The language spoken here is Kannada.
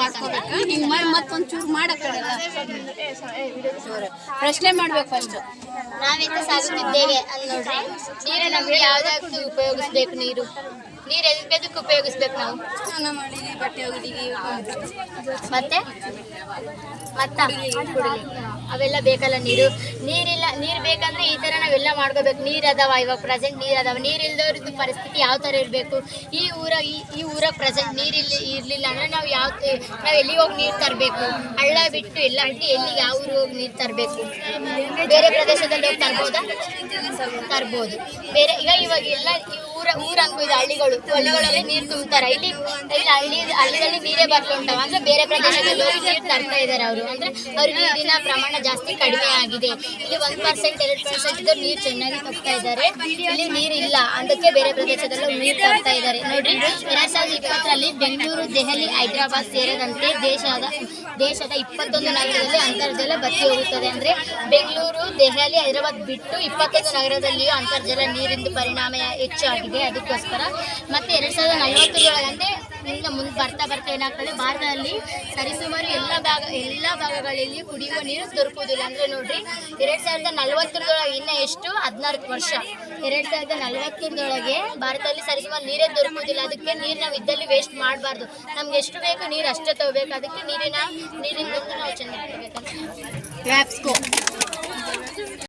ಮಾಡ್ಕೋಬೇಕು. ಹಿಂಗ್ ಮಾಡಿ ಮತ್ತೊಂದ್ ಚೂರು ಮಾಡಕ್ಕಾಗಲ್ಲ. ಪ್ರಶ್ನೆ ಮಾಡ್ಬೇಕು ಫಸ್ಟ್ ನಾವೆಂತ ಸಾಗುತ್ತಿದ್ದೇವೆ ಅಲ್ಲಿ ನೋಡ್ರಿ. ನೀರು ನಮ್ಗೆ ಯಾವ್ದಾದ್ರು ಉಪಯೋಗಿಸ್ಬೇಕು ನೀರು. ನೀರು ಎದಕ್ಕೆ ಉಪಯೋಗಿಸ್ಬೇಕು ನಾವು? ಸ್ನಾನ ಮಾಡಿ ಬಟ್ಟೆ ಒಗದಿಗೆ ಮತ್ತೆ? ಮತ್ತ? ಅವೆಲ್ಲ ಬೇಕಲ್ಲ ನೀರು. ನೀರಿಲ್ಲ, ನೀರು ಬೇಕಂದ್ರೆ ಈ ತರ ನಾವೆಲ್ಲ ಮಾಡ್ಕೋಬೇಕು. ನೀರ್ ಅದಾವ, ಇವಾಗ ಪ್ರೆಸೆಂಟ್ ನೀರ್ ಅದಾವ. ನೀರ್ ಇಲ್ದವ್ರದ್ದು ಪರಿಸ್ಥಿತಿ ಯಾವ ತರ ಇರಬೇಕು? ಈ ಊರ, ಈ ಈ ಊರ ಪ್ರೆಸೆಂಟ್ ನೀರಿಲ್ಲ ಇರಲಿಲ್ಲ ಅಂದ್ರೆ ನಾವು ಯಾವ ನಾವು ಎಲ್ಲಿಗೆ ಹೋಗಿ ನೀರ್ ತರಬೇಕು? ಹಳ್ಳ ಬಿಟ್ಟು ಎಲ್ಲ ಅಡ್ಡಿ ಎಲ್ಲಿ ಯಾವ ಊರಿಗೆ ಹೋಗಿ ನೀರ್ ತರಬೇಕು? ಬೇರೆ ಪ್ರದೇಶದಲ್ಲಿ ಹೋಗಿ ತರ್ಬೋದಾ? ತರ್ಬೋದು. ಬೇರೆ, ಈಗ ಇವಾಗ ಎಲ್ಲ ಊರ ಊರ ಇದು ಹಳ್ಳಿಗಳು. ಹಳ್ಳಿಗಳಲ್ಲಿ ನೀರು ತುಂಬ್ತಾರೆ. ಇಲ್ಲಿ ಹಳ್ಳಿ ಹಳ್ಳಿಗಳಲ್ಲಿ ನೀರೇ ಬರ್ತಾ ಉಂಟಾವ. ಅಂದ್ರೆ ಬೇರೆ ಪ್ರದೇಶದಲ್ಲಿ ಹೋಗಿ ನೀರು ತರ್ತಾ ಇದ್ದಾರೆ ಅವರು. ಅಂದ್ರೆ ಅವ್ರಿಗೆ ನೀರಿನ ಪ್ರಮಾಣ ಜಾಸ್ತಿ ಕಡಿಮೆ ಆಗಿದೆ. ಇಲ್ಲಿ ಒಂದ್ ಪರ್ಸೆಂಟ್ ಎರಡು ಪರ್ಸೆಂಟ್ ಇದ್ದು ನೀರು ಚೆನ್ನಾಗಿ ತಗ್ತಾ ಇದ್ದಾರೆ. ಇಲ್ಲಿ ನೀರು ಇಲ್ಲ ಅದಕ್ಕೆ ಬೇರೆ ಪ್ರದೇಶದಲ್ಲೂ ನೀರು ತಗ್ತಾ ಇದ್ದಾರೆ. ನೋಡ್ರಿ, ಎರಡ್ ಸಾವಿರದ ಇಪ್ಪತ್ತರಲ್ಲಿ ಬೆಂಗಳೂರು, ದೆಹಲಿ, ಹೈದರಾಬಾದ್ ಸೇರಿದಂತೆ ದೇಶದ ದೇಶದ ಇಪ್ಪತ್ತೊಂದು ನಗರದಲ್ಲಿ ಅಂತರ್ಜಲ ಬತ್ತಿ ಹೋಗುತ್ತದೆ ಅಂದ್ರೆ ಬೆಂಗಳೂರು, ದೆಹಲಿ, ಹೈದರಾಬಾದ್ ಬಿಟ್ಟು ಇಪ್ಪತ್ತೊಂದು ನಗರದಲ್ಲಿಯೂ ಅಂತರ್ಜಲ ನೀರಿಂದು ಪರಿಣಾಮ ಹೆಚ್ಚು ಆಗಿದೆ ಅದಕ್ಕೋಸ್ಕರ ಮತ್ತೆ ಎರಡ್ ಸಾವಿರದ ನಲವತ್ತರೊಳಗಂತೆ ಮುಂದೆ ಬರ್ತಾ ಬರ್ತಾ ಏನಾಗ್ತದೆ? ಭಾರತದಲ್ಲಿ ಸರಿಸುಮಾರು ಎಲ್ಲ ಭಾಗ, ಎಲ್ಲ ಭಾಗಗಳಲ್ಲಿ ಕುಡಿಯುವ ನೀರು ದೊರಕುವುದಿಲ್ಲ. ಅಂದ್ರೆ ನೋಡ್ರಿ, ಎರಡು ಸಾವಿರದ ನಲವತ್ತರದೊಳಗೆ ಇನ್ನ ಎಷ್ಟು? ಹದಿನಾಲ್ಕು ವರ್ಷ. ಎರಡು ಸಾವಿರದ ನಲವತ್ತರದೊಳಗೆ ಭಾರತದಲ್ಲಿ ಸರಿಸುಮಾರು ನೀರೇ ದೊರಕುವುದಿಲ್ಲ. ಅದಕ್ಕೆ ನೀರು ನಾವು ಇದ್ದಲ್ಲಿ ವೇಸ್ಟ್ ಮಾಡಬಾರ್ದು. ನಮ್ಗೆ ಎಷ್ಟು ಬೇಕು ನೀರು ಅಷ್ಟೇ ತಗೋಬೇಕು. ಅದಕ್ಕೆ ನೀರಿನ ನೀರಿನ ನಾವು ಚೆನ್ನಾಗಿ